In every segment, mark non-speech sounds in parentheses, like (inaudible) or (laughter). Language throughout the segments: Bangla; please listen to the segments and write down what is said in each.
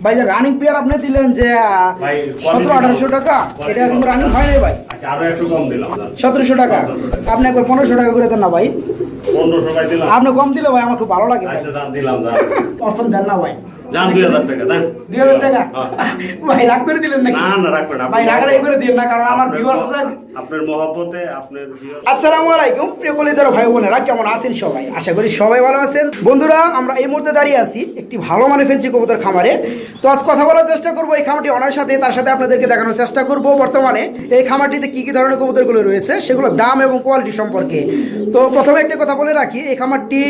ভাই যে রানিং পেয়ার আপনি দিলেন যে সতেরো আঠারোশো টাকা এটা কিন্তু রানিং হয় নাই ভাই। আচ্ছা সতেরোশো টাকা। আপনি একবার পনেরোশো টাকা করে দেন না ভাই। আপনি কম দিলে ভাই আমার খুব ভালো লাগে ভাই। আচ্ছা দাম অপশন দেন না ভাই। দাম দুই হাজার টাকা দেন দুই হাজার টাকা। ভাই রাগ করে দিলেন নাকি? না না রাখবেন ভাই রাগারাগি করে দিন না কারণ আমার ভিউয়ার্সরা আপনার মহব্বতে আপনার আসসালামু আলাইকুম প্রিয় কলেজের ভাই বোনেরা কেমন আছেন সবাই? আশা করি সবাই ভালো আছেন। বন্ধুরা আমরা এই মুহূর্তে দাঁড়িয়ে আছি একটি ভালো মানে ফেন্সি কবুতর খামারে। তো আজ কথা বলার চেষ্টা করব এই খামারটি অনার সাথে তার সাথে আপনাদেরকে দেখানোর চেষ্টা করব বর্তমানে। এই খামারটিতে কি কি ধরনের কবুতরগুলো রয়েছে সেগুলো দাম এবং কোয়ালিটি সম্পর্কে। তো প্রথমে একটা কথা বলে রাখি এই খামারটি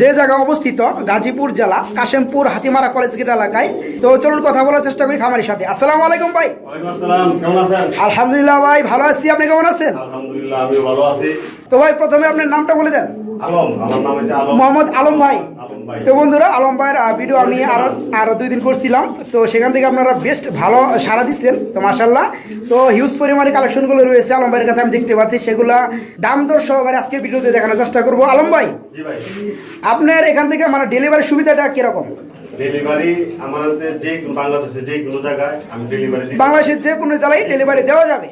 যে জায়গায় অবস্থিত গাজীপুর জেলা কাশেমপুর হাতিমারা কলেজ গেট এলাকায়। তো চলুন কথা বলার চেষ্টা করি খামারের সাথে। আসসালামু আলাইকুম ভাই। আলহামদুলিল্লাহ ভাই ভালো আছি। আপনি কেমন আছেন? আলহামদুলিল্লাহ আমিও ভালো আছি। তো ভাই প্রথমে আপনার নামটা বলে দেন। মোহাম্মদ আলম ভাই। তো বন্ধুরা আলম ভাইয়ের ভিডিও আমি আরও আরও দুই দিন করছিলাম। তো সেখান থেকে আপনারা বেস্ট ভালো সাড়া দিচ্ছেন। তো মাসাল্লাহ তো হিউজ পরিমাণে কালেকশনগুলো রয়েছে আলম ভাইয়ের কাছে আমি দেখতে পাচ্ছি। সেগুলা দাম দর সহকারে আজকের ভিডিওতে দেখানোর চেষ্টা করব। আলম ভাই ভাই। আপনার এখান থেকে মানে ডেলিভারি সুবিধাটা কীরকম? ডেলিভারি আমাদের যে বাংলাদেশে যে কোনো জায়গায় আমি ডেলিভারি বাংলাদেশের যে কোনো জেলায় ডেলিভারি দেওয়া যাবে।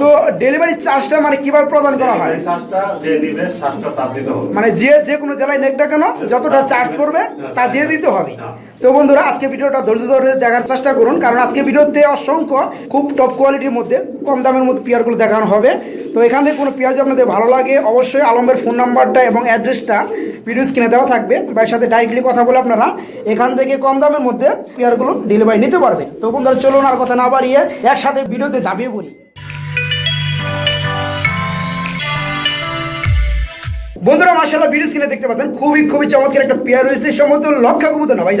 তো ডেলিভারি চার্জটা মানে কীভাবে প্রদান করা হয়? চার্জটা যে নিবে চার্জটা তার দিতে হবে। মানে যে যে কোনো জেলায় নেকটা কেন যতটা চার্জ পড়বে তা দিয়ে দিতে হবে। তো বন্ধুরা, আজকে ভিডিওটা ধৈর্য ধরে দেখার চেষ্টা করুন, কারণ আজকে ভিডিওতে অসংখ্য খুব টপ কোয়ালিটির মধ্যে কম দামের মধ্যে পেয়ারগুলো দেখানো হবে। তো এখান থেকে কোনো পেয়ার যদি আপনাদের ভালো লাগে, অবশ্যই আলমের ফোন নাম্বারটা এবং অ্যাড্রেসটা ভিডিও স্ক্রিনে দেওয়া থাকবে। ভাইয়ের সাথে ডাইরেক্টলি কথা বলে আপনারা এখান থেকে কম দামের মধ্যে পেয়ারগুলো ডেলিভারি নিতে পারবেন। তো বন্ধুরা, চলুন আর কথা না বাড়িয়ে একসাথে ভিডিওতে ঝাঁপিয়ে পড়ি। বন্ধুরা মাসাল্লাহ ভিডিও স্ক্রিনে দেখতে পাচ্ছেন খুবই খুবই চমৎকার একটা পেয়ার রয়েছে সমস্ত লক্ষা কবুতর না ভাই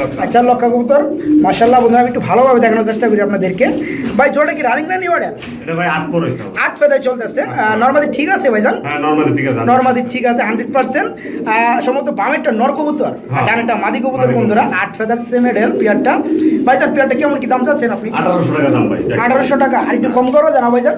লক্ষ্য আচ্ছা লক্ষা কবুতর মাসাল্লাহ বন্ধুরা আমি একটু ভালোভাবে দেখানোর চেষ্টা করি আপনাদেরকে। ভাই জোড়া কি রানিং না নিউ অর্ডার আট চলতেছে। নর্মালি ঠিক আছে ভাইজান? হ্যাঁ নর্মালি ঠিক আছে হান্ড্রেড পার্সেন্ট সম্ভবত বামেরটা নর কবুতর হ্যাঁ। ডানেরটা মাদি কবুতর বন্ধুরা। আট ফেদার সেমেডেল পেয়ারটা ভাইজান পেয়ারটা কেমন কি দাম চাচ্ছেন আপনি? আঠারোশো টাকা দাম ভাই আঠারোশো টাকা আর একটু কম করো জানা ভাইজান।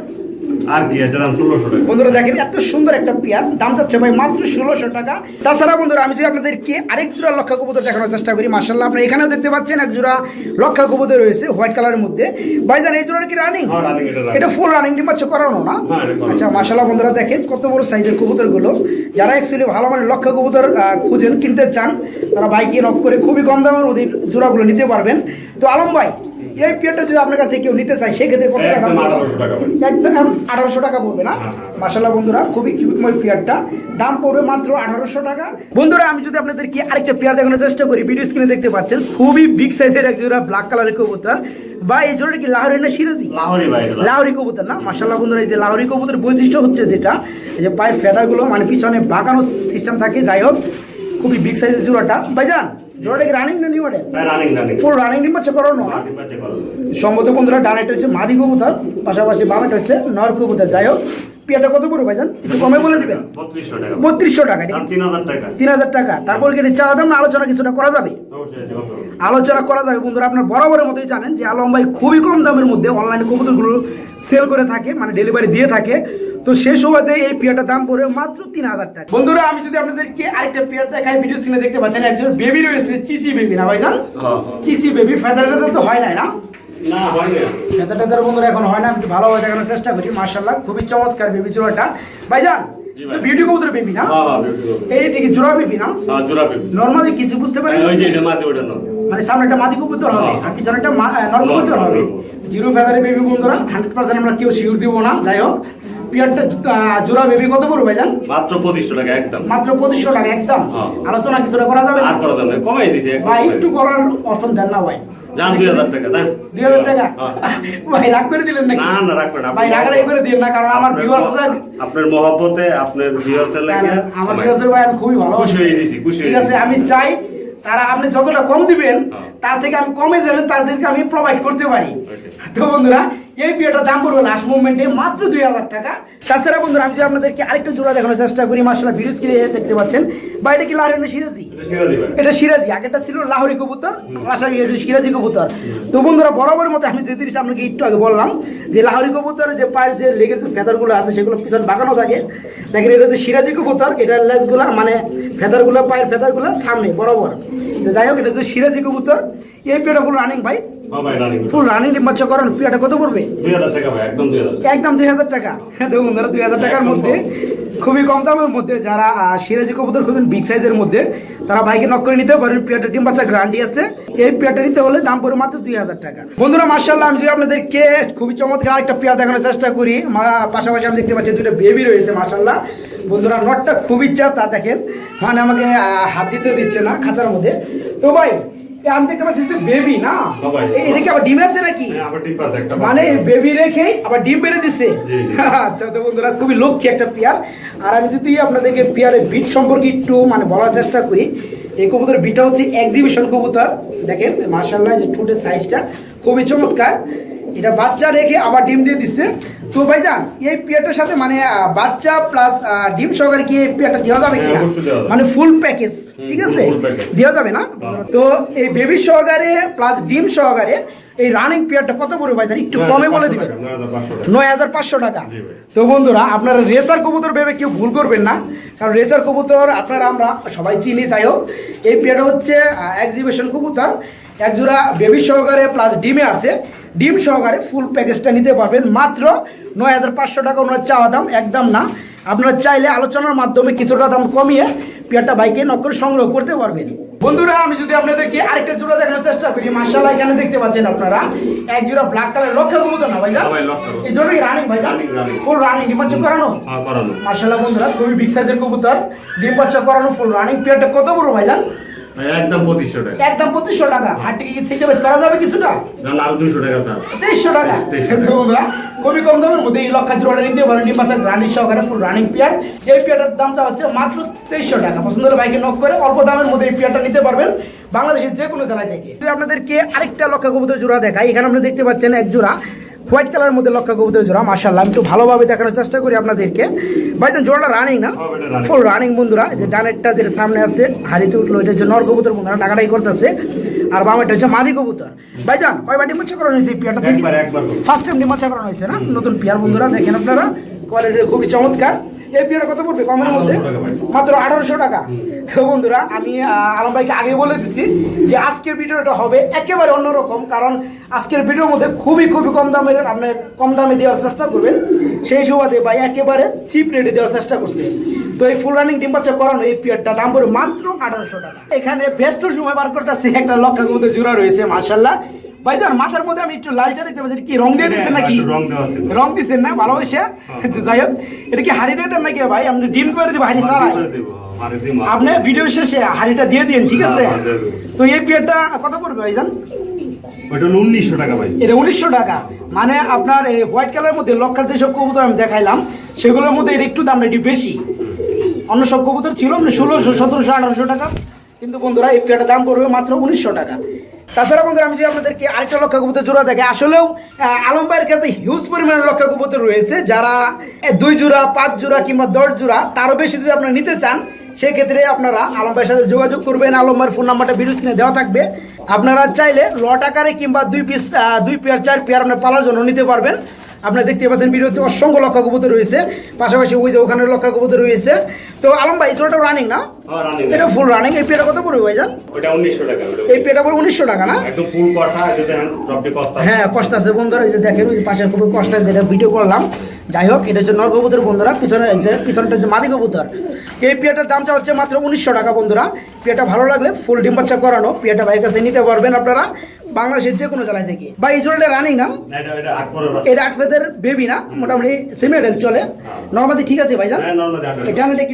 আর কি আছে দাম ষোলোশো টাকা। বন্ধুরা দেখেন এত সুন্দর একটা পেয়ার। দাম যাচ্ছে ভাই মাত্র ষোলোশো টাকা। তাছাড়া বন্ধুরা আমি যদি আপনাদেরকে আরেক জোড়া লক্ষা কবুতর দেখানোর চেষ্টা করি মার্শাল্লাহ আপনি এখানেও দেখতে পাচ্ছেন এক জোড়া লক্ষা কবুতর রয়েছে হোয়াইট কালারের মধ্যে। ভাইজান এই জোড়াটা কি রানিং হ্যাঁ, এটা ফুল রানিং ডিমাচ্ছে করানো না। আচ্ছা মার্শাল্লাহ বন্ধুরা দেখেন কত বড় সাইজের কবুতরগুলো। যারা অ্যাকচুয়ালি ভালো মানে লক্ষা কবুতর খুঁজেন কিনতে চান তারা বাইকে নক করে খুবই কম দামের মধ্যে জোড়াগুলো নিতে পারবেন। তো আলম ভাই এই পেয়ারটা যদি আপনার কাছ থেকে কেউ নিতে চায় সেক্ষেত্রে কত টাকা একদম পড়বে? 1800 টাকা ভাই। একদম আঠারোশো টাকা পড়বে না? হ্যাঁ, হ্যাঁ। মাসাল্লাহ বন্ধুরা খুবই কিউটময় পেয়ারটা। দাম পড়বে মাত্র আঠারোশো টাকা। বন্ধুরা আমি যদি আপনাদেরকে আরেকটা পেয়ার দেখানোর চেষ্টা করি ভিডিও স্ক্রিনে দেখতে পাচ্ছেন খুবই বিগ সাইজের এক জোড়া ব্ল্যাক কালারের কবুতর। বা এই জোড়াটা কি লাহোরি না সিরাজি? লাহোরি। কবুতর না? মাসাল্লাহ বন্ধুরা এই যে লাহোরি কবুতর বৈশিষ্ট্য হচ্ছে যেটা এই যে পায়ের ফেদারগুলো মানে পিছনে বাঁকানো সিস্টেম থাকে। যাই হোক খুবই বিগ সাইজের জোড়াটা। ভাইজান জোড়াটা কি রানিং না new model running running full running নিম্বাচ্ছে করানো না সম্মত বন্ধুরা ডানেটা হচ্ছে মাদি কবুতর পাশাপাশি বামেটা হচ্ছে নর কবুতর যাই হোক পিয়াটা কত পড়বে ভাইজান একটু কমে বলে দিবেন বত্রিশশো টাকা তিন হাজার টাকা তারপর কি চাওয়া দাম আলোচনা কিছুটা করা যাবে? আলোচনা করা যাবে বন্ধুরা আপনার বরাবরের মতোই জানেন যে আলম ভাই খুবই কম দামের মধ্যে অনলাইনে কবুতরগুলো সেল করে থাকে মানে ডেলিভারি দিয়ে থাকে। তো সেই সুবাদে এই পেয়ারটার দাম পড়বে মাত্র তিন হাজার টাকা। বন্ধুরা আমি যদি আপনাদেরকে আরেকটা পেয়ার দেখাই ভিডিও স্ক্রিনে দেখতে পাচ্ছেন একজন বেবি রয়েছে চিচি বেবি না ভাইজান? হ্যাঁ। চিচি বেবি ফেদার তো হয় নাই না? না হয়নি ফেদার টেদার বন্ধুরা এখন হয় না আমি ভালোভাবে দেখানোর চেষ্টা করি মার্শাল্লাহ খুবই চমৎকার বেবি জোড়াটা ভাইজান ভিডিও কবুতর বেবি না? হ্যাঁ হ্যাঁ beautiful। এই দিকে জোড়া বেবি না? হ্যাঁ জোড়া নর্মালি কিছু বুঝতে পারি ওই যে এটা মাটি ওটা নয় মানে সামনে একটা মাদি কবুতর হবে। আর পিছনে একটা নর কবুতর নর হবে জিরো ফেদারে বেবি বন্ধুরা হান্ড্রেড পার্সেন্ট আমরা কেউ শিওর দিব না যাই হোক। পিয়ারটা জোড়া বেবি কত পড়বে ভাইজান? মাত্র টাকা একদম। মাত্র টাকা একদম? হ্যাঁ। আলোচনা কিছুটা করা যাবে? আর করা যাবে কমাই একদম ভাই একটু করার অপশন দেন না ভাই। টাকা টাকা? হ্যাঁ। ভাই রাগ করে দিলেন নাকি? না না রাখবেন আপনি- ভাই রাগারাগি করে দিন না কারণ আমার আপনার ভিউয়ার্সরা আপনার মহব্বতে আপনার ভিউয়ার্সের লাগে আমার ভিউয়ার্সের ভাই আমি খুবই ভালো খুশি হয়ে দিছি খুশি ঠিক আছে আমি চাই তারা আপনি যতটা কম দিবেন হ্যাঁ। তার থেকে আমি কমে যাবেন তাদেরকে আমি প্রোভাইড করতে পারি। তো বন্ধুরা এই পিওটার দাম পড়বে লাস্ট মুভমেন্টে মাত্র দুই হাজার টাকা। তাছাড়া বন্ধুরা আমি যদি আপনাদেরকে আরেকটা জোড়া দেখানোর চেষ্টা করি মার্শাল্লাহ ভিডিও স্ক্রিনে দেখতে পাচ্ছেন। বা এটা কি লাহোরি না সিরাজি? এটা সিরাজি আগেটা ছিল লাহোরি কবুতর এটা সিরাজি কবুতর। তো বন্ধুরা বরাবর মতো আমি যে জিনিসটা আপনাকে একটু আগে বললাম যে লাহোরি কবুতরের যে পায়ের যে লেগের যে ফেদারগুলো আছে সেগুলো পিছন বাঁকানো থাকে। দেখেন এটা হচ্ছে সিরাজি কবুতর এটার লেজগুলো মানে ফেদারগুলো পায়ের ফেদারগুলো সামনে বরাবর। তো যাই হোক এটা হচ্ছে সিরাজি কবুতর। এই পেয়ারটা ফুল রানিং ভাই? হ্যাঁ ফুল রানিং ডিম বাচ্চা করানো পেয়ারটা কত পড়বে? একদম দুই হাজার টাকা। দেখুন ধরো দুই হাজার টাকার মধ্যে খুবই কম দামের মধ্যে যারা সিরাজি কবুতর খুঁজেন বিগ সাইজের মধ্যে তারা বাইকে নক করে নিতে পারেন। পেয়ারটা ডিম বাচ্চা গ্যারান্টি আছে। এই পেয়ারটা নিতে হলে দাম পড়ে মাত্র দুই হাজার টাকা। বন্ধুরা মার্শাল্লাহ আমি যদি আপনাদেরকে খুবই চমৎকার একটা পেয়ার দেখানোর চেষ্টা করি মা- পাশাপাশি আমি দেখতে পাচ্ছি দুটো বেবি রয়েছে মার্শাল্লাহ বন্ধুরা নটটা খুবই তা দেখেন। মানে আমাকে হাত দিতে দিচ্ছে না খাঁচার মধ্যে। তো ভাই আমি দেখতে পাচ্ছি যে বেবি না? হ্যাঁ এটা কি আবার ডিম আছে নাকি? হ্যাঁ, আবার ডিম পাচ্ছে একটা মানে বেবি রেখে আবার ডিম দিছে। জি। আচ্ছা তো বন্ধুরা খুবই লক্ষ্মী একটা পেয়ার। আর আমি যদি আপনাদেরকে পেয়ারের বিট সম্পর্কে একটু মানে বলার চেষ্টা করি এই কবুতরের বিটটা হচ্ছে এক্সিবিশন কবুতর। দেখেন মার্শাল্লাহ যে ঠোঁটের সাইজটা খুবই চমৎকার। এটা বাচ্চা রেখে আবার ডিম দিয়ে দিচ্ছে তো ভাইজান এই পেয়ারটার সাথে মানে বাচ্চা প্লাস ডিম সহকারে কি এই পেয়ারটা দেওয়া যাবে হ্যাঁ, কিনা যাবে। মানে ফুল প্যাকেজ ঠিক আছে? দেওয়া যাবে না? হ্যাঁ। তো এই বেবি সহকারে প্লাস ডিম সহকারে এই রানিং পেয়ারটা কত পড়বে ভাইজান? একটু কমে বলে দিবেন। নয় হাজার পাঁচশো টাকা। তো বন্ধুরা আপনারা রেসার কবুতর ভেবে কেউ ভুল করবেন না। কারণ রেসার কবুতর আপনারা আমরা সবাই চিনি যাই হোক। এই পেয়ারটা হচ্ছে এক্সিবিশন কবুতর। এক জোড়া বেবি সহকারে প্লাস ডিমে আছে। ডিম সহকারে ফুল প্যাকেজটা নিতে পারবেন। মাত্র নয় হাজার পাঁচশো টাকা ওনার চাওয়া দাম একদম না। আপনারা চাইলে আলোচনার মাধ্যমে কিছুটা দাম কমিয়ে পেয়ারটা বাইকে নকল সংগ্রহ করতে পারবেন। বন্ধুরা আমি যদি আপনাদেরকে আরেকটা জোড়া দেখানোর চেষ্টা করি মার্শাল্লাহ এখানে দেখতে পাচ্ছেন আপনারা। এক জোড়া ব্ল্যাক কালার লক্ষ্য কবুতর না ভাইজান? এই জন্যই রানিং ভাই। ফুল রানিং ডিম বাচ্চা করানো? হ্যাঁ মার্শাল্লাহ বন্ধুরা খুবই বিগ সাইজের কবুতর। ডিম বাচ্চা করানো ফুল রানিং পেয়ারটা কত বড় ভাইজান? ভাই, একদম পঁচিশশো টাকা। একদম পঁচিশশো টাকা। আর সিটে বেশ করা যাবে কিছুটা? আরও দুইশো টাকা স্যার। তেইশশো টাকা। 2300 বন্ধুরা খুবই কম দামের মধ্যে এই লক্ষা জোড়াটা নিতে পারেন ডিম রানিং সহকারে ফুল রানিং পেয়ার এই পেয়ারটার দামটা হচ্ছে মাত্র তেইশশো টাকা। পছন্দ হলে বাইকে নক করে অল্প দামের মধ্যে এই পেয়ারটা নিতে পারবেন বাংলাদেশের যে কোনো জেলায় থেকে। আপনাদেরকে আরেকটা লক্ষা কবুতর জোড়া দেখাই এখানে আপনি দেখতে পাচ্ছেন এক জোড়া হোয়াইট কালারের মধ্যে লক্ষ্য কবুতর জোড়া মাসাল্লাহ আমি একটু ভালোভাবে দেখানোর চেষ্টা করি আপনাদেরকে। ভাইজান জোড়াটা রানিং না। ফুল রানিং বন্ধুরা। যে ডানেরটা যেটা সামনে আছে হাড়িতে উঠল এটা হচ্ছে নর কবুতর বন্ধুরা টাকাটাই করতেছে। আর বাম এটা হচ্ছে মাদি কবুতর। ভাইজান কয়বার মোচা করানো হয়েছে পেয়ারটা থেকে। ফার্স্ট টাইম ডিমাচ্ছা করানো হয়েছে না? নতুন পিয়ার বন্ধুরা দেখেন আপনারা। কোয়ালিটি খুবই চমৎকার। এই পেয়ারটা কত পড়বে? কমের মধ্যে? 1800 টাকা ভাই। মাত্র আঠারোশো টাকা। তো বন্ধুরা আমি আলম ভাইকে আগে বলে দিছি যে আজকের ভিডিওটা হবে একেবারে অন্যরকম কারণ আজকের ভিডিওর মধ্যে খুবই খুবই কম দামের আপনি কম দামে দেওয়ার চেষ্টা করবেন। সেই সুবাদে ভাই একেবারে চিপ রেটে দেওয়ার চেষ্টা করছে। তো এই ফুল রানিং ডিম বাচ্চা করানো এই পিয়ারটা দাম পড়ে মাত্র আঠারোশো টাকা। এখানে ব্যস্ত সময় বার করতেছি একটা লক্ষার মধ্যে জোড়া রয়েছে মার্শাল্লাহ ভাইজান মাথার মধ্যে আমি একটু লালচা দেখতে পাচ্ছি কি রং দিয়ে দিচ্ছেন নাকি? রং দেওয়া আছে। রং দিচ্ছেন না ভালোবাসা? তো যাই হোক এটা কি হাড়ি দিয়ে দেন নাকি ভাই? আপনি ডিম করে দিব হাড়ি মানে আপনি ভিডিও শেষে হাড়িটা দিয়ে দিন ঠিক আছে? হ্যাঁ। তো এই পিয়ারটা কত পড়বে ভাইজান? হলো উনিশশো টাকা ভাই। এটা উনিশশো টাকা। মানে আপনার এই হোয়াইট কালারের মধ্যে যেসব কবুতর আমি দেখাইলাম সেগুলোর মধ্যে এটা একটু দামটা একটু বেশি। অন্য সব কবুতর ছিল মানে ষোলোশো সতেরোশো আঠারোশো টাকা। কিন্তু বন্ধুরা এই পেয়ারটার দাম পড়বে মাত্র উনিশশো টাকা। তাছাড়া বন্ধুরা, আমি যদি আপনাদেরকে আরেকটা লক্ষ্য কবুতর জোড়া দেখে, আসলেও আলম ভাইয়ের কাছে হিউজ পরিমাণের লক্ষ্য কবুতর রয়েছে। যারা দুই জোড়া, পাঁচ জোড়া কিংবা দশ জোড়া, তারও বেশি যদি আপনারা নিতে চান, সেক্ষেত্রে আপনারা আলম ভাইয়ের সাথে যোগাযোগ করবেন। আলম ভাইয়ের ফোন নাম্বারটা ভিডিও স্ক্রিনে দেওয়া থাকবে। আপনারা চাইলে লট আকারে কিংবা দুই পিস দুই পেয়ার চার পেয়ার আপনার পালার জন্য নিতে পারবেন। আপনারা দেখতে পাচ্ছেন, ভিডিওতে অসংখ্য লক্ষা কবুতর রয়েছে। পাশাপাশি ওই যে ওখানে লক্ষা কবুতর রয়েছে। তো আলম ভাই ছোটটা রানিং না? হ্যাঁ। এটা ফুল রানিং এই পেয়ারটা কত পড়বে ভাইজান? ওইটা উনিশশো টাকা এই পেয়ারটা পড়বে উনিশশো টাকা না? একদম ফুল কষা এই যে দেখেন সবটি কস্তা হ্যাঁ কষ্ট আছে বন্ধুরা এই যে দেখেন ওই যে পাশের খুবই কষ্ট আছে যেটা ভিডিও করলাম। যাই হোক এটা হচ্ছে নর কবুতর বন্ধুরা পিছনে এই যে পিছনটা হচ্ছে মাদি কবুতর। এই পেয়ারটার দামটা হচ্ছে মাত্র উনিশশো টাকা বন্ধুরা। পেয়ারটা ভালো লাগলে ফুল ডিম বাচ্চা করানো পেয়ারটা ভাইয়ের কাছে নিতে পারবেন আপনারা বাংলাদেশের যে কোনো জেলায় থেকে। বা এই জোড়াটা রানিং না? না, এটা এটা আট পরের বাচ্চা। এটা আট ফেদের বেবি না মোটামুটি সেমিডেল চলে। নর্মাদি ঠিক আছে ভাইজান? হ্যাঁ। এটা এটা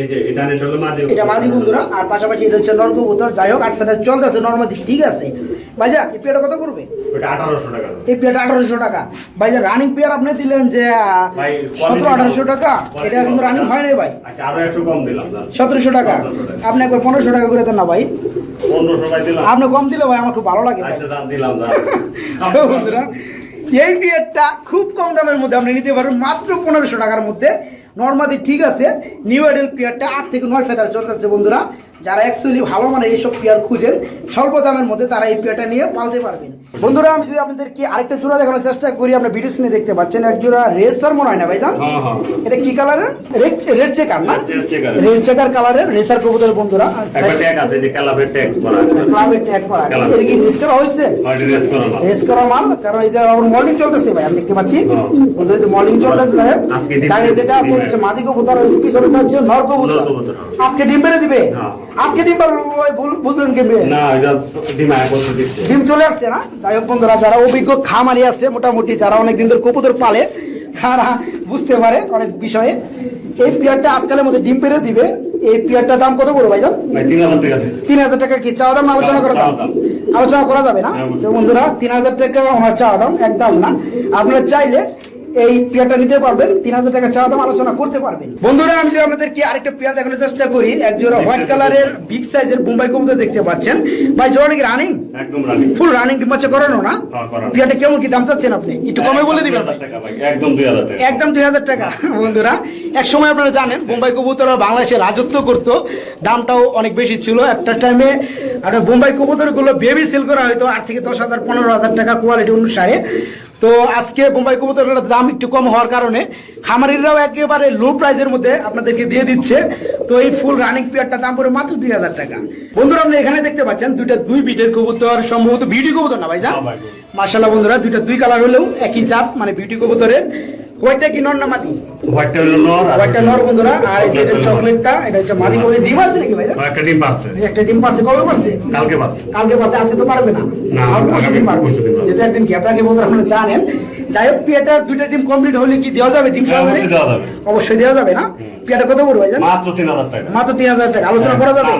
এই যে এটা এটা হলো মাঝে এটা মাদি বন্ধুরা আর পাশাপাশি এটা হচ্ছে যাই হোক আট ফেদার চলতেছে নর্মাদি ঠিক আছে। ভাইজান এই পেয়ারটা কত করবে টাকা। এই পেয়ারটা আঠারোশো টাকা। রানিং পেয়ার আপনি দিলেন যে ভাই, সতেরো quality আঠারোশো ভালো। টাকা এটা কিন্তু রানিং হয় নাই ভাই। আচ্ছা আরও একশো কম দিলাম সতেরোশো টাকা। 1700 টাকা। আপনি একবার পনেরোশো টাকা করে দেন না ভাই। আপনি কম দিলে ভাই আমার খুব ভালো লাগে আচ্ছা (laughs) বন্ধুরা এই পেয়ারটা খুব কম দামের মধ্যে আপনি নিতে পারবেন মাত্র পনেরোশো টাকার মধ্যে। নর্মালি ঠিক আছে নিউ এডেল পেয়ারটা আট থেকে নয় ফেদার চলতেছে বন্ধুরা। যারা অ্যাকচুয়ালি ভালো মানে এইসব পেয়ার খুঁজেন স্বল্প দামের মধ্যে তারা এই পেয়ারটা নিয়ে পালতে পারবেন। বন্ধুরা আমি যদি আপনাদেরকে আরেকটা জোড়া দেখানোর চেষ্টা করি আপনার ভিডিও স্ক্রিনে দেখতে পাচ্ছেন এক জোড়া রেসার মনে হয় না ভাইজান? হ্যাঁ হ্যাঁ। এটা কি কালারের রেড রেড চেকার না? রেড চেকার কালারের রেসার কবুতর বন্ধুরা। ক্লাবের ট্যাগ করা। এটা কি রেস করা হয়েছে? রেস করা না রেস করা মাল কারণ এই যে আমার মর্নিং চলতেছে ভাই আমি দেখতে পাচ্ছি। হ্যাঁ। বন্ধুরা যে মর্নিং চলতেছে আজকে ডিম যেটা আছে এটা হচ্ছে মাদি কবুতর পিছনেটা হচ্ছে নর কবুতর। নর কবুতর। আজকে ডিম বেড়ে দিবে? হ্যাঁ। আজকে ডিম বুঝলেন কেমনে না এটা দিচ্ছে। ডিম চলে আসছে না? যাই হোক বন্ধুরা যারা অভিজ্ঞ খামারি আছে মোটামুটি যারা অনেক দিন ধরে কবুতর পালে তারা বুঝতে পারে অনেক বিষয়ে। এই পেয়ারটা আজকালের মধ্যে ডিম পেরে দিবে। এই পেয়ারটার দাম কত করব ভাইজান? ভাই তিন হাজার টাকা দিচ্ছে। তিন হাজার টাকা কি চাওয়া দাম আলোচনা করা দাম? আলোচনা করা যাবে না? হ্যাঁ, তো বন্ধুরা তিন হাজার টাকা আমার চাওয়া দাম একদম না। আপনারা চাইলে এই পেয়ারটা নিতে পারবেন তিন হাজার টাকা চাওয়া দাম আলোচনা করতে পারবেন। বন্ধুরা আমি যদি আপনাদেরকে আরেকটা পেয়ার দেখানোর চেষ্টা করি এক জোড়া হোয়াইট কালারের বিগ সাইজের বোম্বাই কবুতর দেখতে পাচ্ছেন। ভাই জোড়া কি রানিং একদম রানি ফুল রানিং ডিমাচ্ছে করানো না? হ্যাঁ, পেয়ারটা কেমন কি দাম চাচ্ছেন আপনি? একটু কমে বলে দিবেন। ভাই। টাকা ভাই একদম দুই হাজার টাকা। একদম দুই হাজার টাকা বন্ধুরা। এক সময় আপনারা জানেন বোম্বাই কবুতর বাংলাদেশে রাজত্ব করতো। দামটাও অনেক বেশি ছিল। একটা টাইমে আপনার বোম্বাই কবুতরগুলো বেবি সেল করা হয়তো আট থেকে দশ হাজার পনেরো হাজার টাকা কোয়ালিটি অনুসারে। তো আজকে বোম্বাই কবুতরের দাম একটু কম হওয়ার কারণে খামারিরাও একেবারে লো প্রাইসের মধ্যে আপনাদেরকে দিয়ে দিচ্ছে। তো এই ফুল রানিং পেয়ারটা দাম পড়ে মাত্র দুই হাজার টাকা। বন্ধুরা আপনি এখানে দেখতে পাচ্ছেন দুইটা দুই বিটের কবুতর সম্ভবত বিউটি কবুতর না ভাই। যা। মার্শাল্লাহ বন্ধুরা দুইটা দুই কালার হলেও একই চাপ মানে বিউটি কবুতরের। ওইটা কি নর না মাটি? হোয়াইটটা হলো নর আর ওইটা নর বন্ধুরা আর এই যে চকলেটটা এটা হচ্ছে মাটি। কবুতর ডিম আছে নাকি ভাই একটা ডিম পাচ্ছে একটা ডিম পারছে কবে পারছে? কালকে পাচ্ছে কালকে পারছে আজকে তো পারবে না। না, আর পরশু দিন পারবে। যেহেতু একদিন গ্যাপ রাখে বন্ধুরা আপনারা জানেন যাই হোক পিয়াটা দুইটা ডিম কমপ্লিট হলে কি দেওয়া যাবে ডিম হ্যাঁ, সহকারে? অবশ্যই দেওয়া যাবে। না? পিয়াটা কত করবে মাত্র তিন হাজার টাকা। মাত্র তিন হাজার টাকা। আলোচনা করা যাবে।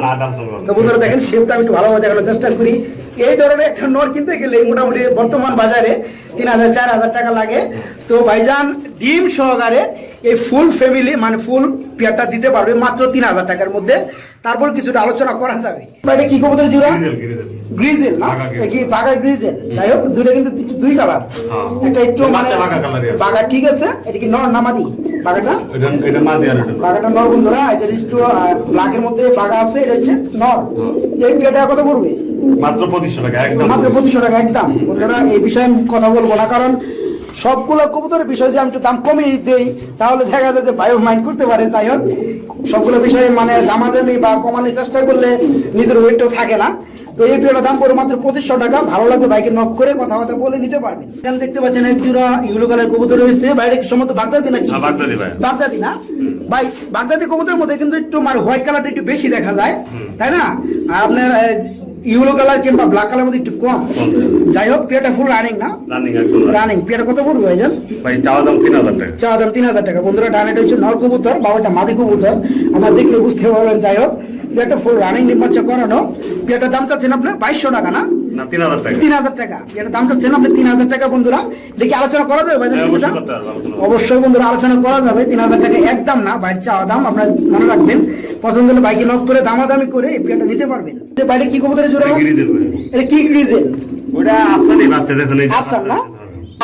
তো বন্ধুরা দেখেন শেপটা আমি একটু ভালোভাবে দেখানোর চেষ্টা করি। এই ধরনের একটা নর কিনতে গেলে মোটামুটি বর্তমান বাজারে তিন হাজার চার হাজার টাকা লাগে। তো ভাইজান ডিম সহকারে এই ফুল ফ্যামিলি মানে ফুল পেয়ারটা দিতে পারবে মাত্র তিন হাজার টাকার মধ্যে। তারপর কিছুটা আলোচনা করা যাবে। এটা কি কবুতর গিরিদেল। গ্রিজেল না? কি বাগা গ্রিজেল যাই হোক কিন্তু দুই কালার হ্যাঁ। একটা একটু মানে। বাঘা ঠিক আছে এটা কি নর নামাদি বাগাটা এটা- এটা আর এটা। নর। বন্ধুরা এটা একটু ব্ল্যাকের মধ্যে বাগা আছে এটা হচ্ছে নর এই পেয়ারটা কত পড়বে? মাত্র পঁচিশশো টাকা একদম। মাত্র পঁচিশশো টাকা একদম। বন্ধুরা এই বিষয়ে কথা বলব না কারণ সবগুলো কবুতরের বিষয় যে আমি একটু দাম কমিয়ে দেই তাহলে দেখা যায় যে বায়ো মাইন্ড করতে পারে যাই হোক। সবগুলো বিষয়ে মানে জামাজামি বা কমানোর চেষ্টা করলে নিজের ওয়েটটাও থাকে না। তো এই পেয়ারটার দাম পড়ে মাত্র পঁচিশশো টাকা ভালো লাগবে বাইকে নক করে কথাবার্তা বলে নিতে পারবেন। এখানে দেখতে পাচ্ছেন এক জোড়া ইউলো কালার কবুতর রয়েছে। বাইরে কি সম্মত বাগদাদি নাকি? বাগদাদি ভাই। বাগদাদি না? ভাই বাগদাদি কবুতরের মধ্যে কিন্তু একটু মানে হোয়াইট কালারটা একটু বেশি দেখা যায় তাই না? আর আপনার ইউলো কালার কিংবা ব্ল্যাক কালার মধ্যে একটু কম। যাই হোক পেয়ারটা ফুল রানিং না? রানিং পেয়ারটা কত পড়বে ভাইজান? ভাই চাওয়া দাম তিন হাজার টাকা। চা দাম তিন হাজার টাকা। বন্ধুরা ডানেটা হচ্ছে নর কবুতর বাবাটা মাদি কবুতর। আমার দেখলে বুঝতে পারবেন যাই হোক পেয়ারটা ফুল রানিং নির্মাচ্ছা করানো। পেয়ারটার দাম চাচ্ছেন আপনার বাইশশো টাকা না? না তিন হাজার টাকা। তিন হাজার টাকা। পেয়ারটার দাম চাচ্ছেন আপনি তিন হাজার টাকা বন্ধুরা। দেখি আলোচনা করা যাবে ভাইজান কিছুটা অবশ্যই করতে হবে, আলোচনা। করতে হবে। অবশ্যই বন্ধুরা আলোচনা করা যাবে। তিন হাজার টাকা একদম না বাইরের চাওয়া দাম আপনার মনে রাখবেন। পছন্দ হলে বাইকে নক করে দামাদামি করে এই পেয়ারটা নিতে পারবেন। বাইরে কি কবুতরের জোড়া? এটা গিরিদেল ভাই। এটা কি গ্রিজেল ওটা আফসানি বাচ্চা দেখুন আফসান না?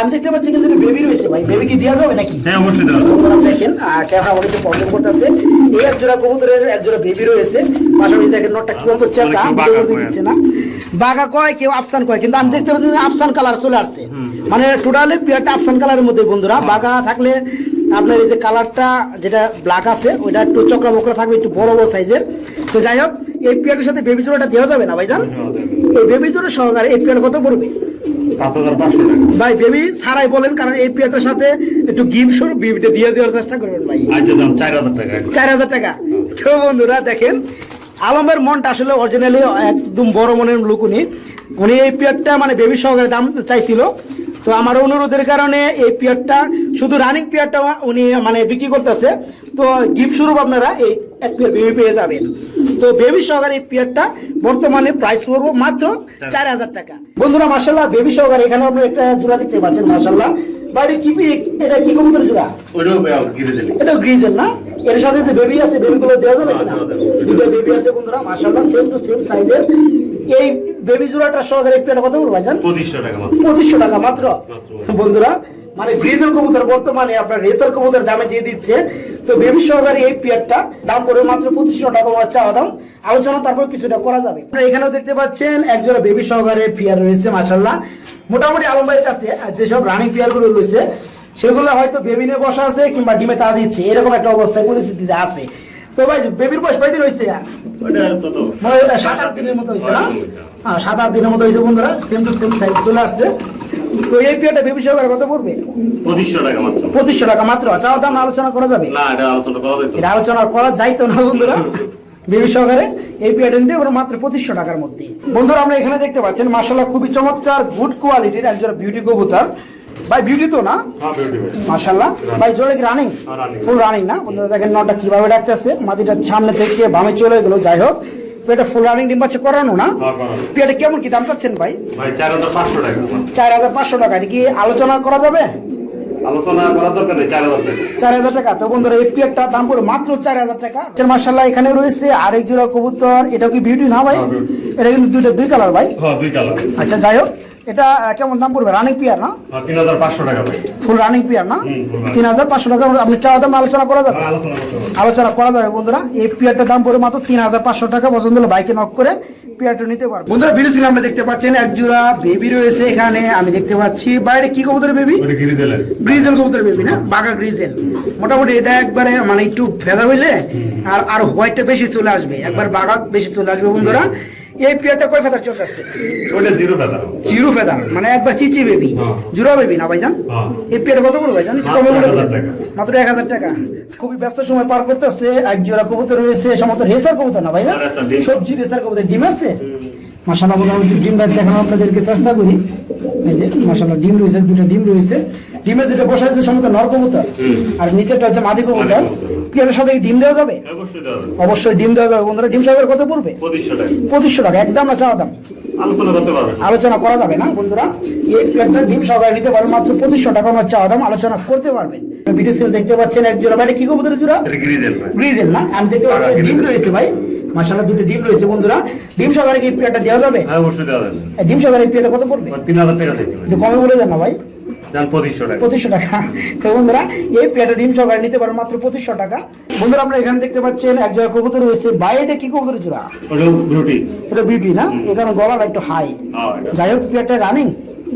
আমি দেখতে পাচ্ছি কিন্তু বেবি রয়েছে ভাই। বেবি কি দেওয়া যাবে নাকি? হ্যাঁ অবশ্যই দেওয়া যাবে। দেখেন ক্যামেরা অনেক প্রবলেম করতেছে। এই এক জোড়া কবুতরের এক জোড়া বেবি রয়েছে। পাশাপাশি দেখেন নটটা কি করতে কয়। দিচ্ছে না। বাঘা কয় কেউ আফসান কয় কিন্তু আমি দেখতে পাচ্ছি আফসান কালার চলে আসছে। মানে টোটালি পিয়ারটা আফসান কালারের মধ্যে বন্ধুরা বাঘা থাকলে আপনার এই যে কালারটা যেটা ব্ল্যাক আছে ওইটা একটু চক্রা বকরা থাকবে একটু বড় বড় সাইজের তো যাই হোক এই পিয়ারটার সাথে বেবি জোড়াটা দেওয়া যাবে না ভাইজান? এই বেবি জোড়া সহকারে এই পিয়ার কত পড়বে? ভাই বেবি সারাই বলেন কারণ এই পিয়ারটার সাথে একটু গিফট স্বরূপ বেবিটা দিয়ে দেওয়ার চেষ্টা করবেন ভাই। চার হাজার টাকা। চার হাজার টাকা। তো বন্ধুরা দেখেন আলমের মনটা আসলে অরিজিনালি একদম বড় মনের লোক উনি। উনি এই পিয়ারটা মানে বেবি সহকারে দাম চাইছিল। তো আমার অনুরোধের কারণে এই পিয়ারটা শুধু রানিং পিয়ারটা উনি মানে বিক্রি করতেছে। তো গিফট স্বরূপ আপনারা এই এক পিয়ার বেবি পেয়ে যাবেন। তো বেবি সহকারে এই পিয়ারটা বর্তমানে প্রাইস পড়ব মাত্র চার হাজার টাকা। বন্ধুরা মার্শাল্লাহ বেবি সহকারে এখানে আপনারা একটা জোড়া দেখতে পাচ্ছেন মার্শাল্লাহ বাড়ি কি পি- এটা কি কবুতর জোড়া? এটা গ্রিজেল না? এর সাথে যে বেবি আছে বেবি গুলো দেওয়া যাবে কিনা। দুটো বেবি আছে বন্ধুরা মাশাআল্লাহ সেম টু সেম সাইজের এই বেবি জোড়াটা সহকারে পেয়ারটা কত পড়বে ভাইজান? পঁচিশশো টাকা মাত্র। পঁচিশশো টাকা মাত্র। মাত্র। বন্ধুরা মানে ব্রিজের কবুতর বর্তমানে আপনার রেসার কবুতর দামে দিয়ে দিচ্ছে। তো বেবি সহকারে এই পিয়ারটা দাম পড়বে মাত্র পঁচিশশো টাকা আমার চাওয়া দাম। আলোচনা তারপর কিছুটা করা যাবে। আপনারা এখানেও দেখতে পাচ্ছেন একজোড়া বেবি সহকারে পিয়ার রয়েছে মাসাল্লাহ মোটামুটি আলম ভাইয়ের কাছে যেসব রানিং পিয়ারগুলো রয়েছে সেগুলো হয়তো বেবি নিয়ে বসা আছে কিংবা ডিমে তা দিচ্ছে এরকম একটা অবস্থায় পরিস্থিতিতে আছে। তো ভাই বেবির বয়স কয়দিন হয়েছে? সাত আট দিনের মতো হয়েছে না? হ্যাঁ সাত আট দিনের মতো হয়েছে বন্ধুরা সেম টু সেম সাইজ চলে আসছে। তো এই বেবি সহকারে কত পড়বে? পঁচিশশো টাকা মাত্র। পঁচিশশো টাকা মাত্র। চাওয়া দাম আলোচনা করা যাবে? না এটা আলোচনা করা যেত এটা আলোচনা করা যাইতো না বন্ধুরা। (laughs) বেবি সহকারে এই নিতে মাত্র পঁচিশশো টাকার মধ্যে। বন্ধুরা আমরা এখানে দেখতে পাচ্ছেন মার্শাল্লাহ খুবই চমৎকার গুড কোয়ালিটির একজন বিউটি কবুতর। ভাই বিউটি তো না? হ্যাঁ বিউটি ভাই। জোরে কি রানিং ফুল রানিং না? বন্ধুরা দেখেন নটা কীভাবে ডাকতেছে। মাটিটা সামনে থেকে বামে চলে গেলো যাই হোক। এটা ফুল রানিং ডিম বাচ্চা করানো না? হ্যাঁ। পিয়ারটা কেমন কি দাম চাচ্ছেন ভাই? চার হাজার পাঁচশো টাকা। কি আলোচনা করা যাবে? আলোচনা করার দরকার নেই চার হাজার টাকা। চার হাজার টাকা। তো বন্ধুরা এই দাম পড়ে মাত্র চার হাজার টাকা। মার্শাল্লাহ এখানে রয়েছে আরেক জোড়া কবুতর। এটা কি বিউটি না ভাই? হ্যাঁ, এটা কিন্তু দুইটা দুই কালার ভাই। দুই কালার আচ্ছা যাই হোক। এটা কেমন দাম পড়বে? রানিং পিয়ার না? তিন হাজার পাঁচশো টাকা ভাই। ফুল রানিং পিয়ার না। তিন হাজার পাঁচশো টাকা আপনি চাওয়া দাম আলোচনা করা যাবে? হ্যাঁ, আলোচনা করা যাবে বন্ধুরা। এই পিয়ারটার দাম পড়ে মাত্র তিন হাজার পাঁচশো টাকা। পছন্দ হলে বাইকে নক করে পিয়ারটা নিতে পারবেন। বন্ধুরা ভিডিও সিনে আমরা দেখতে পাচ্ছেন এক জোড়া বেবি রয়েছে এখানে। আমি দেখতে পাচ্ছি বাইরে কি কবুতর বেবি গ্রিজেল কবুতর বেবি না? বাঘা গ্রিজেল মোটামুটি এটা একবারে মানে একটু ফেদা হইলে আর আর হোয়াইটটা বেশি চলে আসবে। একবার বাঘা বেশি চলে আসবে বন্ধুরা। এই কয় ফেদার ওটা জিরো ফেদার মানে একবার চিচি বেবি হ্যাঁ। বেবি না ভাইজান হ্যাঁ। এই কত পড়বে ভাইজান মাত্র কমে বলে 1000 দিন। টাকা। মাত্র খুবই ব্যস্ত সময় পার করতেছে এক জোড়া কবুতর রয়েছে সমস্ত রেসার কবুতর না ভাইজান। সবজি রেসার কবুতর ডিম আছে মাসাল্লাহ মোটামুটি ডিম ভাই দেখানো আপনাদেরকে চেষ্টা করি এই যে মাসাল্লাহ ডিম রয়েছে দুটো ডিম রয়েছে ডিমে যেটা বসা হয়েছে সমস্ত নর আর নিচেরটা হচ্ছে মাদি কবুতর। মাদি সাথে ডিম দেওয়া যাবে? অবশ্যই ডিম দেওয়া যাবে। বন্ধুরা ডিম সাগর কত পড়বে? পঁচিশশো টাকা। একদম না চাওয়া দাম? আলোচনা করতে পারবে। করা যাবে না বন্ধুরা। এই প্লেটটা ডিম সহকারে নিতে পারবেন মাত্র পঁচিশশো টাকা আমার চাওয়া দাম আলোচনা করতে পারবেন। ভিডিও সেল দেখতে পাচ্ছেন এক জোড়া। বাইরে কি কবুতর জোড়া? গ্রিজেল না? আমি দেখতে পাচ্ছি ডিম রয়েছে ভাই। মাসাল্লাহ দুটো ডিম রয়েছে বন্ধুরা। ডিম কি প্লেটটা দেওয়া যাবে? হ্যাঁ অবশ্যই দেওয়া যাবে। এই ডিম সহকারে প্লেটটা কত পড়বে? তিন হাজার টাকা চাইছি একটু কমে বলে দেন না ভাই। পঁচিশশো টাকা। পঁচিশশো টাকা। তো বন্ধুরা এই প্লেটটা ডিম সহকারে নিতে পারেন মাত্র পঁচিশশো টাকা। বন্ধুরা আমরা এখানে দেখতে পাচ্ছেন এক জায়গায় কবুতর রয়েছে। বাইরে কি কবুতর ওটা এটা বিউটি না? এখানে গলাটা একটু হাই হ্যাঁ যাই হোক প্লেটটা রানিং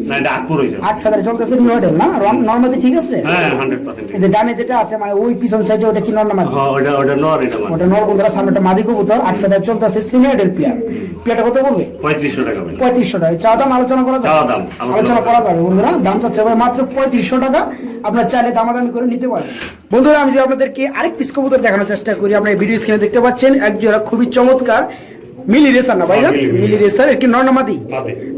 না এটা আটপুর হয়েছে আট চলতেছে নিউ মডেল না? নর্মালি ঠিক আছে? হ্যাঁ হান্ড্রেড পার্সেন্ট এই যে ডানে যেটা আছে মানে ওই পিছন সাইডে ওটা কি নর্মাল হ্যাঁ ওটা ওটা নর এটা মানে ওটা নর বন্ধুরা সামনে মাদি কবুতর আট চলতেছে সিনিয়রের পিয়ার পিয়ারটা কত পড়বে? পঁয়ত্রিশশো টাকা ভাই পঁয়ত্রিশশো টাকা। চাওয়া দাম আলোচনা করা যাবে চাওয়া দাম, আলোচনা আলোচনা করা করা যাবে বন্ধুরা। দাম চাচ্ছে ভাই মাত্র পঁয়ত্রিশশো টাকা। আপনার চাইলে দামাদামি করে নিতে পারেন। বন্ধুরা আমি যে আপনাদেরকে আরেক পিস কবুতর দেখানোর চেষ্টা করি আপনার ভিডিও স্ক্রিনে দেখতে পাচ্ছেন এক জোড়া খুবই চমৎকার মিলি রেসার না ভাই হ্যাঁ, মিলি, মিলি। রেসার একটি নর না মাদি?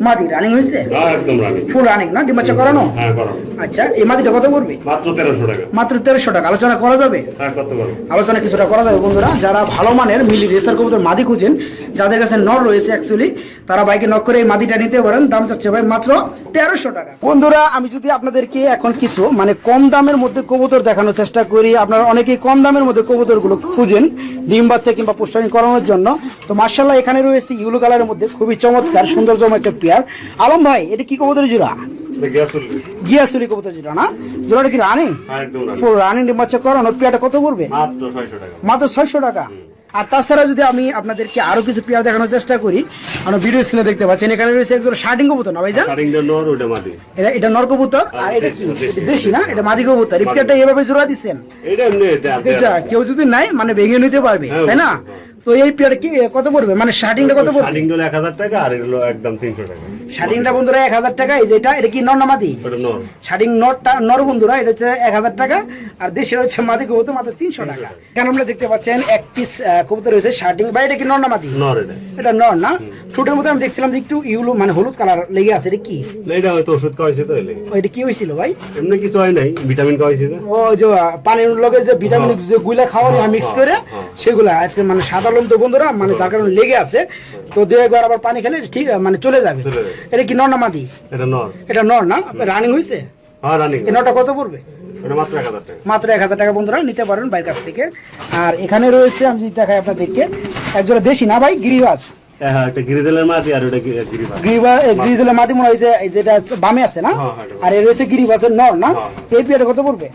মাদি। রানিং হয়েছে? হ্যাঁ একদম রানি ফুল রানিং না? ডিমাচা করানো? হ্যাঁ করো আচ্ছা এই মাদিটা কত পড়বে? মাত্র তেরোশো টাকা। মাত্র তেরোশো টাকা। আলোচনা করা যাবে? হ্যাঁ করতে পারব। আলোচনা কিছুটা করা যাবে বন্ধুরা। যারা ভালো মানের মিলি রেসার কবুতর মাদি খুঁজেন যাদের কাছে নর রয়েছে অ্যাকচুয়ালি তারা বাইকে নক করে এই মাদিটা নিতে পারেন। দাম চাচ্ছে ভাই মাত্র তেরোশো টাকা। বন্ধুরা আমি যদি আপনাদেরকে এখন কিছু মানে কম দামের মধ্যে কবুতর দেখানোর চেষ্টা করি আপনারা অনেকেই কম দামের মধ্যে কবুতরগুলো খুঁজেন ডিম বাচ্চা কিংবা পুষ্টানি করানোর জন্য। তো মার্শাল্লাহ এখানে রয়েছে ইউলো কালারের মধ্যে খুবই চমৎকার সৌন্দর্যম একটা পেয়ার। আলম ভাই এটা কি কবুতর জোড়া? গিয়াসুলি কবুতর জোড়া না? জোড়াটা কি রানিং? হ্যাঁ রানি। ফুল রানিং ডিম করানো পেয়ারটা কত পড়বে? মাত্র ছয়শো টাকা। আর তাছাড়া যদি আমি আপনাদেরকে আরও কিছু পেয়ার দেখানোর চেষ্টা করি আমরা ভিডিও স্ক্রিনে দেখতে পাচ্ছেন এখানে রয়েছে একজন শার্টিং কবুতর না ভাইজান? এটা এটা নর কবুতর? আর এটা কি? দেশি, না? এটা মাদি কবুতর। এই পেয়ারটা এভাবে জোড়া দিচ্ছেন? কেউ যদি নাই মানে ভেঙে নিতে পারবে হ্যাঁ, তাই না? তো এই পেয়ার কি কত পড়বে? মানে শার্টিংটা কত পড়বে? শাড়িং হলো এক হাজার টাকা আর একদম তিনশো টাকা। শার্টিংটা বন্ধুরা এক হাজার টাকা এই যেটা এটা কি নর না মাদি? নর। নরটা নর বন্ধুরা এটা হচ্ছে এক হাজার টাকা আর দেশের হচ্ছে মাদি কবুতর মাত্র তিনশো টাকা। এখানে আমরা দেখতে পাচ্ছেন এক পিস কবুতর রয়েছে শার্টিং বা এটা কি নর না মাদি? নর এটা। এটা নর না? ঠোঁটের মধ্যে আমি দেখছিলাম যে একটু ইউলো মানে হলুদ কালার লেগে আছে এটা কি? এটা হয়তো ওষুধ খাওয়াইছে তো এটা কি হয়েছিল ভাই? এমনি কিছু হয় নাই ভিটামিন খাওয়াইছে ও যে পানির লগে যে ভিটামিন যে গুলা খাওয়ানো মিক্স করে হ্যাঁ। সেগুলা আজকে মানে সাধারণত বন্ধুরা মানে যার কারণে লেগে আছে। তো দুই একবার আবার পানি খেলে ঠিক মানে চলে যাবে। এটা কি নর না মাদি? এটা নর। এটা নর না? রানিং হয়েছে হ্যাঁ নটা কত পড়বে? মাত্র এক হাজার টাকা। বন্ধুরা নিতে পারেন কাছ থেকে। আর এখানে রয়েছে আমি যদি দেখাই আপনাদেরকে একজোড়া দেশি না ভাই? গিরিবাস? হ্যাঁ মাটি মাটি মনে হয় বামে আছে না? আর এর রয়েছে গিরিবাসের নর না? এই পেয়ারটা কত পড়বে?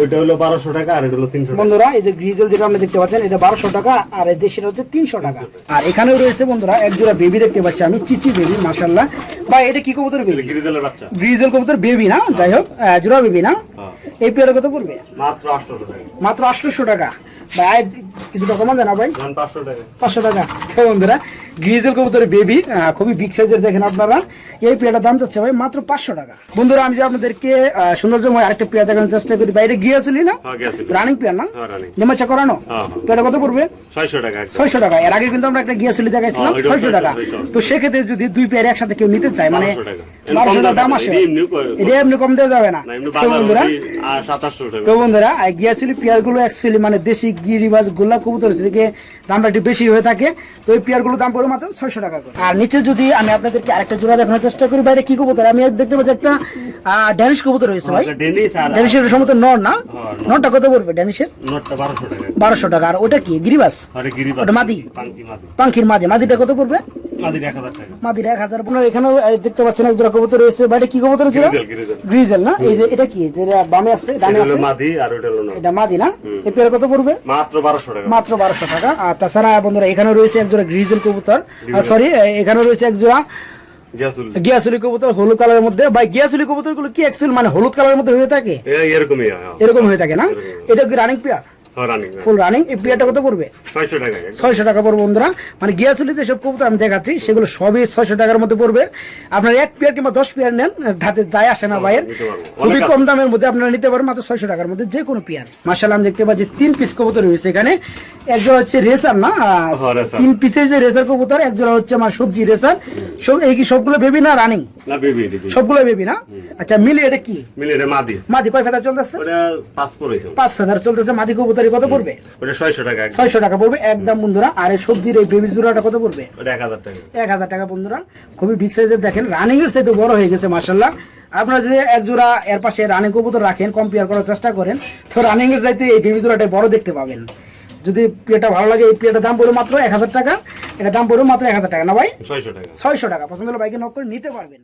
ওইটা হলো বারোশো টাকা আর এটা হলো তিনশো টাকা। বন্ধুরা এই যে গ্রিজেল যেটা আপনি দেখতে পাচ্ছেন এটা বারোশো টাকা আর এই দেশের হচ্ছে তিনশো টাকা। আর এখানেও রয়েছে বন্ধুরা এক জোড়া বেবি দেখতে পাচ্ছি আমি চিচি বেবি মাসাল্লাহ বা এটা কি কবুতর বেবি এটা গিরিদেলের বাচ্চা। গ্রিজেল কবুতর বেবি না? যাই হোক জোড়া বেবি না? হ্যাঁ। এই পেয়ারটা কত পড়বে? মাত্র আটশোশো টাকা। মাত্র আটশোশো টাকা। ভাই কিছুটা কমান দেন ভাই? ধরেন পাঁচশো টাকা। পাঁচশো টাকা। তো বন্ধুরা গ্রিজেল কবুতরের বেবি খুবই বিগ সাইজের দেখেন আপনারা। এই পেয়ারটার দাম যাচ্ছে ভাই মাত্র পাঁচশো টাকা। বন্ধুরা আমি যে আপনাদেরকে সৌন্দর্যময় আরেকটা পেয়ার দেখানোর চেষ্টা করি। বাইরে গিয়েছিলি না? হ্যাঁ রানিং পেয়ার না নেমাচা করানো। পেয়ারটা কত পড়বে? ছয়শো টাকা ছয়শো টাকা। এর আগে কিন্তু আমরা একটা গিয়াসলি দেখাইছিলাম হ্যাঁ, ছয়শো টাকা। তো সেক্ষেত্রে যদি দুই পেয়ার একসাথে কেউ নিতে চায় মানে 1200 টাকা। এর বারোশো টাকা দাম আসে এটা এমনি কম দেওয়া যাবে না। না তো বন্ধুরা তো পেয়ারগুলো অ্যাকচুয়ালি মানে দেশি গিরিবাজ গোল্লা কবুতর থেকে দামটা একটু বেশি হয়ে থাকে তো এই পেয়ারগুলোর দাম পড়ে মাত্র ছয়শো টাকা করে। আর নিচে যদি আমি আপনাদেরকে আরেকটা জোড়া দেখানোর চেষ্টা করি বাইরে কি কবুতর? আমি দেখতে পাচ্ছি একটা ড্যানিশ কবুতর রয়েছে ভাই। ডেনিস আর ড্যানিশের সমস্ত নর না? হ্যাঁ, নরটা কত পড়বে ড্যানিশের বারোশো টাকা। আর ওটা কি? গিরিবাস? গিরিবাস। ওটা মাদি? পাঙ্কির মাদি। মাদিটা কত পড়বে? মাদির এক হাজার এই দেখতে পাচ্ছেন এক জোড়া কবুতর রয়েছে। কি কবুতর ছিল। গ্রিজেল না? এই যে এটা কি? যেটা বামে আছে ডানে আছে? মাদি আর ওটা হলো এটা মাদি না? এই পেয়ার কত পড়বে? মাত্র বারোশো টাকা। মাত্র বারোশো টাকা। আর তাছাড়া বন্ধুরা এখানে রয়েছে এক জোড়া গ্রিজেল। কবুতর সরি এখানে রয়েছে এক জোড়া গিয়াসুলি কবুতর হলুদ কালারের মধ্যে। বা গিয়াসুলি কবুতরগুলো কি অ্যাকচুয়ালি মানে হলুদ কালারের মধ্যে হয়ে থাকে? এরকমই হ্যাঁ এরকম হয়ে থাকে না? এটা কি রানিং পেয়ার ফুল রানিং এই পেয়ারটা কত পড়বে? ছয়শো টাকা পড়বে বন্ধুরা। মানে গিয়াসুলি যেসব কবুতর আমি দেখাচ্ছি সেগুলো সবই ছয়শো টাকার মধ্যে পড়বে। আপনার এক পেয়ার কিংবা দশ পেয়ার নেন ধাতে যায় আসে না ভাইয়ের খুবই কম দামের মধ্যে আপনারা নিতে পারেন মাত্র ছয়শো টাকার মধ্যে যে কোনো পেয়ার মার্শাল আমি দেখতে পাচ্ছি তিন পিস কবুতর রয়েছে এখানে। একজোড়া হচ্ছে রেসার না? হ্যাঁ। তিন পিসের যে রেসার কবুতর একজোড়া হচ্ছে আমার সবজি রেসার সব এই কি সবগুলো বেবি না রানিং সবগুলো বেবি না? আচ্ছা মিলি এটা কি? মিলে মাদি। মাদি কয় ফেদার চলতেছে। পাঁচ ফেদার চলতেছে মাদি কবুতরি কত পড়বে? ওটা ছয়শো টাকা পড়বে একদম বন্ধুরা। আর এই সবজির এই বেবি জোড়াটা কত পড়বে? ওটা এক হাজার টাকা। বন্ধুরা। খুবই বিগ সাইজের দেখেন রানিং এর সাইতে বড় হয়ে গেছে মার্শাল্লাহ আপনারা যদি এক জোড়া এর পাশে রানিং কবুতর রাখেন কম্পেয়ার করার চেষ্টা করেন তো রানিং এর চাইতে এই বেবি জোড়াটাই বড় দেখতে পাবেন। যদি পেটা ভালো লাগে এই পেটার দাম পড়বে মাত্র এক হাজার টাকা। এটা দাম পড়বে মাত্র এক হাজার টাকা না ভাই? ছয়শো টাকা। ছয়শো টাকা। পছন্দ হলে বাইকে নক করে নিতে পারবেন।